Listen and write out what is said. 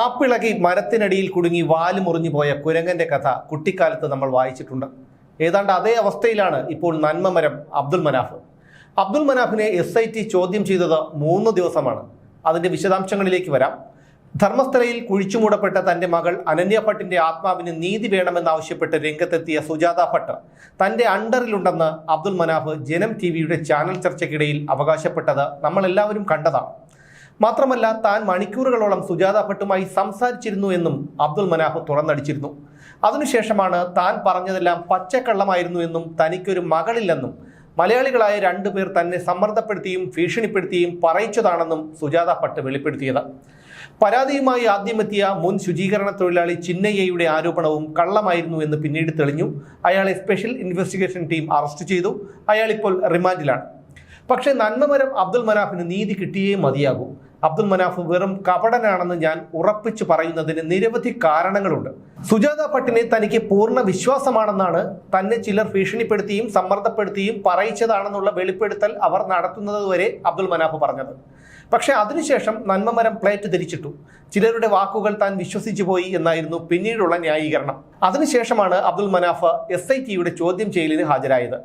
ആപ്പിളകി മരത്തിനടിയിൽ കുടുങ്ങി വാൽ മുറിഞ്ഞു പോയ കുരങ്ങന്റെ കഥ കുട്ടിക്കാലത്ത് നമ്മൾ വായിച്ചിട്ടുണ്ട്. ഏതാണ്ട് അതേ അവസ്ഥയിലാണ് ഇപ്പോൾ നന്മമരം അബ്ദുൽ മനാഫ്. അബ്ദുൽ മനാഫിനെ എസ് ഐ ടി ചോദ്യം ചെയ്തത് മൂന്ന് ദിവസമാണ്. അതിന്റെ വിശദാംശങ്ങളിലേക്ക് വരാം. ധർമ്മസ്ഥലയിൽ കുഴിച്ചുമൂടപ്പെട്ട തന്റെ മകൾ അനന്യ ഭട്ടിന്റെ ആത്മാവിന് നീതി വേണമെന്നാവശ്യപ്പെട്ട് രംഗത്തെത്തിയ സുജാത ഭട്ട് തന്റെ അണ്ടറിലുണ്ടെന്ന് അബ്ദുൽ മനാഫ് ജനം ടി വിയുടെ ചാനൽ ചർച്ചയ്ക്കിടയിൽ അവകാശപ്പെട്ടത് നമ്മളെല്ലാവരും കണ്ടതാണ്. മാത്രമല്ല താൻ മണിക്കൂറുകളോളം സുജാത ഭട്ടുമായി സംസാരിച്ചിരുന്നു എന്നും അബ്ദുൽ മനാഫ് തുറന്നടിച്ചിരുന്നു. അതിനുശേഷമാണ് താൻ പറഞ്ഞതെല്ലാം പച്ചക്കള്ളമായിരുന്നു എന്നും തനിക്കൊരു മകളില്ലെന്നും മലയാളികളായ രണ്ടുപേർ തന്നെ സമ്മർദ്ദപ്പെടുത്തിയും ഭീഷണിപ്പെടുത്തിയും പറയിച്ചതാണെന്നും സുജാത ഭട്ട് വെളിപ്പെടുത്തിയത്. പരാതിയുമായി ആദ്യമെത്തിയ മുൻ ശുചീകരണ തൊഴിലാളി ചിന്നയ്യയുടെ ആരോപണവും കള്ളമായിരുന്നു എന്ന് പിന്നീട് തെളിഞ്ഞു. അയാളെ സ്പെഷ്യൽ ഇൻവെസ്റ്റിഗേഷൻ ടീം അറസ്റ്റ് ചെയ്തു. അയാൾ ഇപ്പോൾ റിമാൻഡിലാണ്. പക്ഷേ നന്മമരം അബ്ദുൽ മനാഫിന് നീതി കിട്ടിയേ മതിയാകൂ. അബ്ദുൽ മനാഫ് വെറും കപടനാണെന്ന് ഞാൻ ഉറപ്പിച്ചു പറയുന്നതിന് നിരവധി കാരണങ്ങളുണ്ട്. സുജാത ഭട്ടിനെ തനിക്ക് പൂർണ വിശ്വാസമാണെന്നാണ് തന്നെ ചിലർ ഭീഷണിപ്പെടുത്തിയും സമ്മർദ്ദപ്പെടുത്തിയും പറയിച്ചതാണെന്നുള്ള വെളിപ്പെടുത്തൽ അവർ നടത്തുന്നതുവരെ അബ്ദുൽ മനാഫ് പറഞ്ഞത്. പക്ഷേ അതിനുശേഷം നന്മമരം പ്ലേറ്റ് തിരിച്ചിട്ടു ചിലരുടെ വാക്കുകൾ താൻ വിശ്വസിച്ചു പോയി എന്നായിരുന്നു പിന്നീടുള്ള ന്യായീകരണം. അതിനുശേഷമാണ് അബ്ദുൽ മനാഫ് എസ് ഐ ടിയുടെ ചോദ്യം ചെയ്യലിന് ഹാജരായത്.